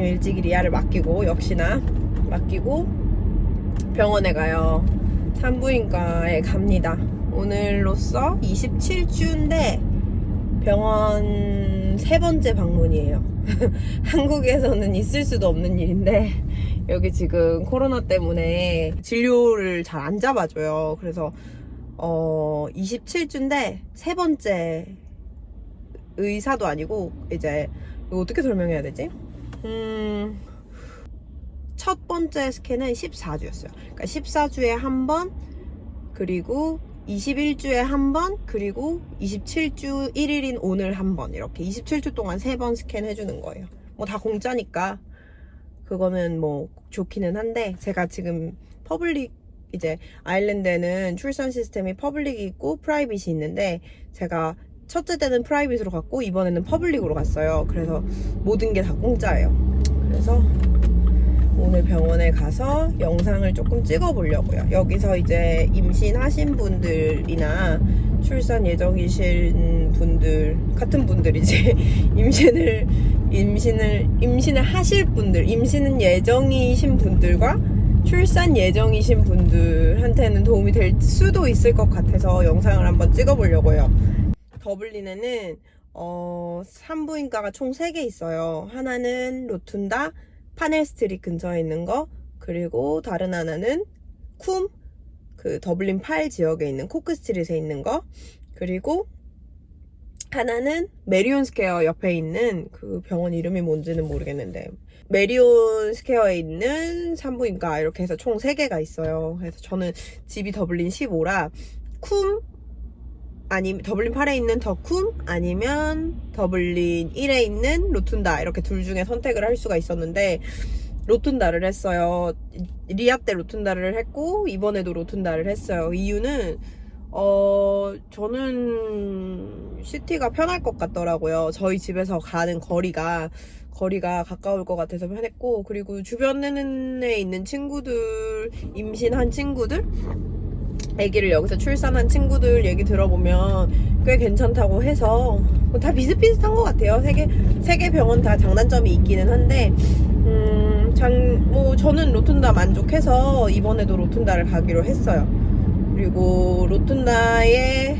아침 일찍 리아를 맡기고 역시나 맡기고 병원에 가요. 산부인과에 갑니다. 오늘로써 27주인데 병원 세 번째 방문이에요. 한국에서는 있을 수도 없는 일인데 여기 지금 코로나 때문에 진료를 잘 안 잡아줘요. 그래서 어 27주인데 세 번째 의사도 아니고 이제 이거 어떻게 설명해야 되지? 음. 첫 번째 스캔은 14주였어요. 그러니까 14주에 한 번, 그리고 21주에 한 번, 그리고 27주 1일인 오늘 한 번. 이렇게 27주 동안 세 번 스캔 해주는 거예요. 뭐 다 공짜니까. 그거는 뭐 좋기는 한데, 제가 지금 퍼블릭, 이제 아일랜드에는 출산 시스템이 퍼블릭이 있고 프라이빗이 있는데, 제가 첫째 때는 프라이빗으로 갔고, 이번에는 퍼블릭으로 갔어요. 그래서 모든 게 다 공짜예요. 그래서 오늘 병원에 가서 영상을 조금 찍어 보려고요. 여기서 이제 임신하신 분들이나 출산 예정이신 분들 같은 분들이지 임신을 임신을 임신을 하실 분들 임신은 예정이신 분들과 출산 예정이신 분들한테는 도움이 될 수도 있을 것 같아서 영상을 한번 찍어 보려고요. 더블린에는 어, 산부인과가 총 3개 있어요. 하나는 로툰다, 파넬 스트릿 근처에 있는 거, 그리고 다른 하나는 쿰, 그 더블린 팔 지역에 있는 코크 스트릿에 있는 거, 그리고 하나는 메리온 스퀘어 옆에 있는 그 병원 이름이 뭔지는 모르겠는데 메리온 스퀘어에 있는 산부인과 이렇게 해서 총 3개가 있어요. 그래서 저는 집이 더블린 15라 쿰 아니 더블린 8에 있는 더쿰 아니면 더블린 1에 있는 로툰다 이렇게 둘 중에 선택을 할 수가 있었는데 로툰다를 했어요. 리아 때 로툰다를 했고 이번에도 로툰다를 했어요. 이유는 어 저는 시티가 편할 것 같더라고요. 저희 집에서 가는 거리가 거리가 가까울 것 같아서 편했고 그리고 주변에 있는 친구들 임신한 친구들 아기를 여기서 출산한 친구들 얘기 들어보면 꽤 괜찮다고 해서 뭐다 비슷비슷한 것 같아요. 세계 세계 병원 다 장단점이 있기는 한데 음, 장, 뭐 저는 로툰다 만족해서 이번에도 로툰다를 가기로 했어요. 그리고 로툰다의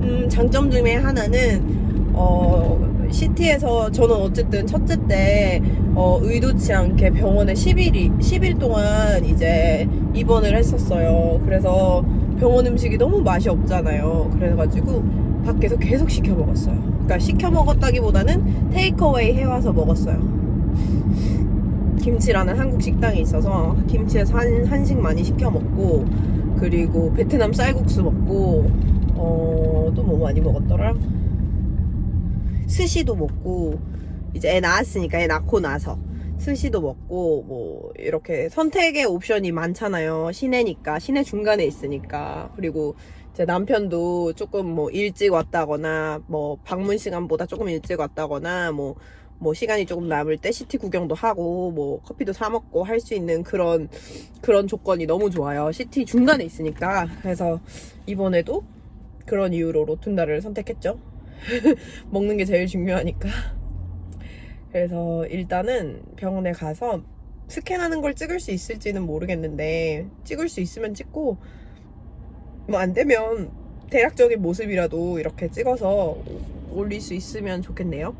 음, 장점 중에 하나는 어, 시티에서 저는 어쨌든 첫째 때 어, 의도치 않게 병원에 10일이 10일 동안 이제 입원을 했었어요. 그래서 병원 음식이 너무 맛이 없잖아요. 그래가지고 밖에서 계속 시켜 먹었어요. 그러니까 시켜 먹었다기보다는 테이크어웨이 해와서 먹었어요. 김치라는 한국 식당이 있어서 김치에서 한, 한식 많이 시켜 먹고 그리고 베트남 쌀국수 먹고 어, 또 뭐 많이 먹었더라? 스시도 먹고 이제 애 낳았으니까 애 낳고 나서 스시도 먹고 뭐 이렇게 선택의 옵션이 많잖아요. 시내니까 시내 중간에 있으니까 그리고 제 남편도 조금 뭐 일찍 왔다거나 뭐 방문 시간보다 조금 일찍 왔다거나 뭐뭐 시간이 조금 남을 때 시티 구경도 하고 뭐 커피도 사 먹고 할 수 있는 그런 그런 조건이 너무 좋아요. 시티 중간에 있으니까 그래서 이번에도 그런 이유로 로툰다를 선택했죠. 먹는 게 제일 중요하니까. 그래서 일단은 병원에 가서 스캔하는 걸 찍을 수 있을지는 모르겠는데 찍을 수 있으면 찍고 뭐 안 되면 대략적인 모습이라도 이렇게 찍어서 올릴 수 있으면 좋겠네요.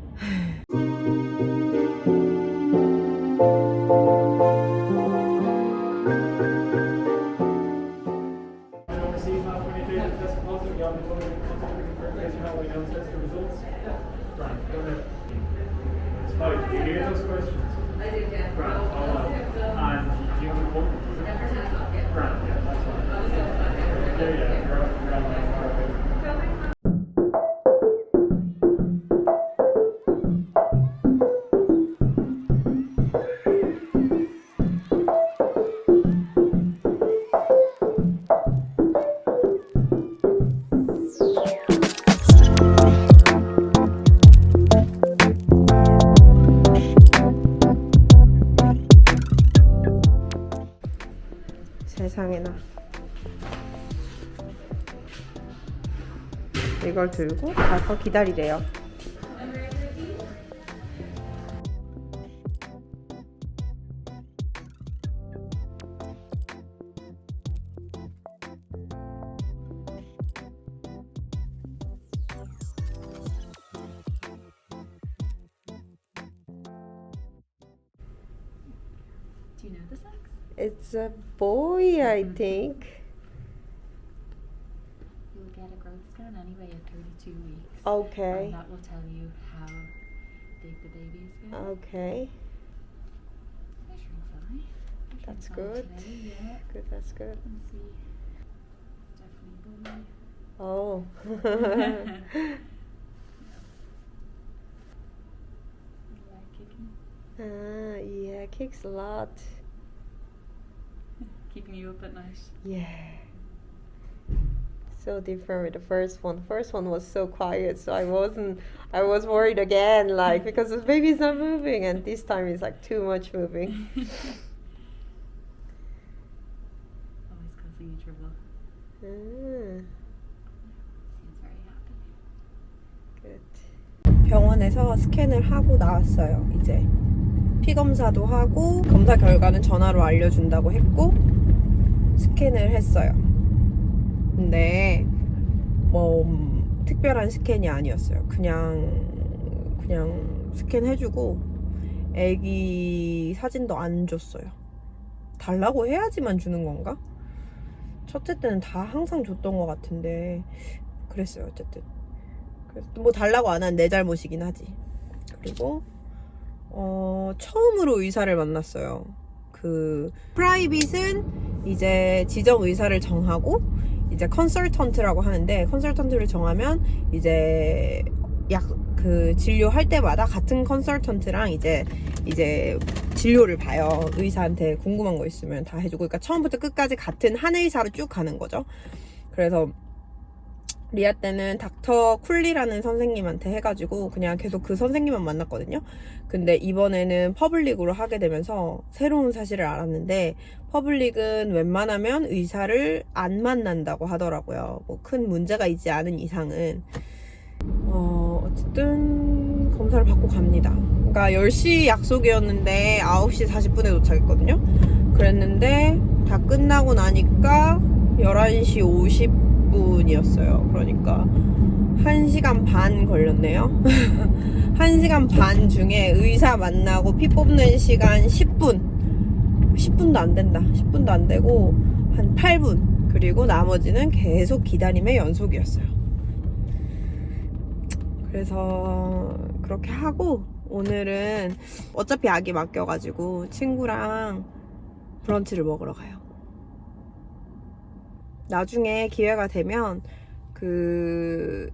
Those questions? I did, yeah. Right, all 세상에나 이걸 들고 가서 기다리래요 Do you know the song? It's a boy, I think. You'll get a growth stone anyway at 32 weeks. Okay. And that will tell you how big the baby is getting. Okay. Measuring fine. Measuring That's fine good. Today, yeah. Good, that's good. Let's see. Definitely boy. Oh. Leg kicking. ah, yeah, kicks a lot. Keeping you up at night. Yeah. So different with the first one. First one was so quiet, so I wasn't. I was worried again, like because the baby's not moving, and this time it's like too much moving. Always causing you trouble. Ah, Seems very happy. good. 병원에서 스캔을 하고 나왔어요. 이제 피 검사도 하고 검사 결과는 전화로 알려준다고 했고 스캔을 했어요. 근데 뭐 음, 특별한 스캔이 아니었어요. 그냥 그냥 스캔해주고 애기 사진도 안 줬어요. 달라고 해야지만 주는 건가? 첫째 때는 다 항상 줬던 것 같은데 그랬어요. 어쨌든 그래서 뭐 달라고 안 한 내 잘못이긴 하지. 그리고 어, 처음으로 의사를 만났어요. 그 프라이빗은 이제 지정 의사를 정하고 이제 컨설턴트라고 하는데 컨설턴트를 정하면 이제 약 그 진료할 때마다 같은 컨설턴트랑 이제 이제 진료를 봐요. 의사한테 궁금한 거 있으면 다 해주고 그러니까 처음부터 끝까지 같은 한 의사로 쭉 가는 거죠. 그래서 리아 때는 닥터 쿨리라는 선생님한테 해가지고 그냥 계속 그 선생님만 만났거든요. 근데 이번에는 퍼블릭으로 하게 되면서 새로운 사실을 알았는데 퍼블릭은 웬만하면 의사를 안 만난다고 하더라고요. 뭐 큰 문제가 있지 않은 이상은 어, 어쨌든 검사를 받고 갑니다. 그러니까 10시 약속이었는데 9시 40분에 도착했거든요. 그랬는데 다 끝나고 나니까 11시 50분 이었어요. 그러니까 1시간 반 걸렸네요. 1시간 반 중에 의사 만나고 피 뽑는 시간 10분. 10분도 안 된다. 10분도 안 되고 한 8분. 그리고 나머지는 계속 기다림의 연속이었어요. 그래서 그렇게 하고 오늘은 어차피 아기 맡겨가지고 친구랑 브런치를 먹으러 가요. 나중에 기회가 되면 그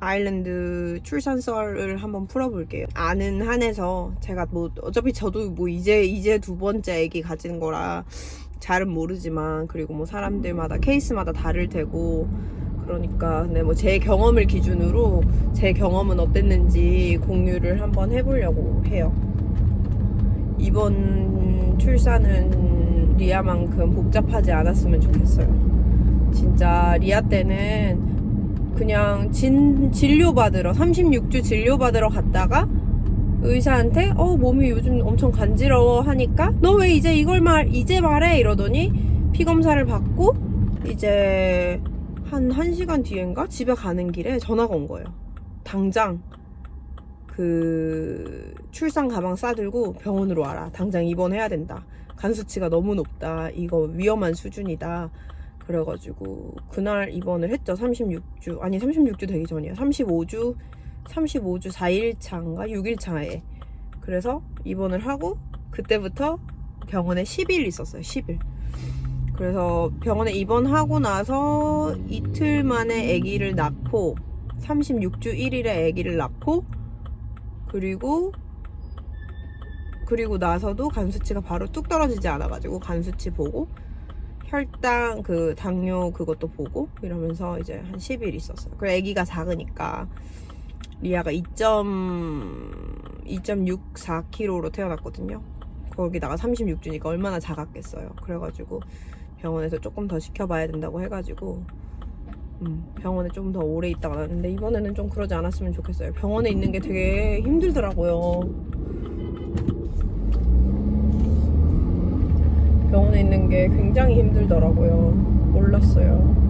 아일랜드 출산썰을 한번 풀어볼게요. 아는 한에서 제가 뭐 어차피 저도 뭐 이제 이제 두 번째 아기 가진 거라 잘은 모르지만 그리고 뭐 사람들마다 케이스마다 다를 테고 그러니까 근데 뭐 제 경험을 기준으로 제 경험은 어땠는지 공유를 한번 해보려고 해요. 이번 출산은 리아만큼 복잡하지 않았으면 좋겠어요. 진짜 리아 때는 그냥 진, 진료받으러 36주 진료받으러 갔다가 의사한테 어 몸이 요즘 엄청 간지러워 하니까 너 왜 이제 이걸 말 이제 말해 이러더니 피 검사를 받고 이제 한 1시간 뒤엔가 집에 가는 길에 전화가 온 거예요. 당장 그 출산 가방 싸들고 병원으로 와라. 당장 입원해야 된다. 간 수치가 너무 높다. 이거 위험한 수준이다. 그래가지고 그날 입원을 했죠. 36주 아니 36주 되기 전이야. 35주 35주 4일차인가 6일차에 그래서 입원을 하고 그때부터 병원에 10일 있었어요. 10일. 그래서 병원에 입원하고 나서 이틀 만에 아기를 낳고 36주 1일에 아기를 낳고 그리고 그리고 나서도 간 수치가 바로 뚝 떨어지지 않아가지고 간 수치 보고 혈당 그 당뇨 그것도 보고 이러면서 이제 한 10일 있었어요. 그리고 아기가 작으니까 리아가 2.2.64kg로 태어났거든요. 거기다가 36주니까 얼마나 작았겠어요. 그래가지고 병원에서 조금 더 지켜봐야 된다고 해가지고 음, 병원에 좀 더 오래 있다가 났는데 이번에는 좀 그러지 않았으면 좋겠어요. 병원에 있는 게 되게 힘들더라고요. 병원에 있는 게 굉장히 힘들더라고요. 몰랐어요.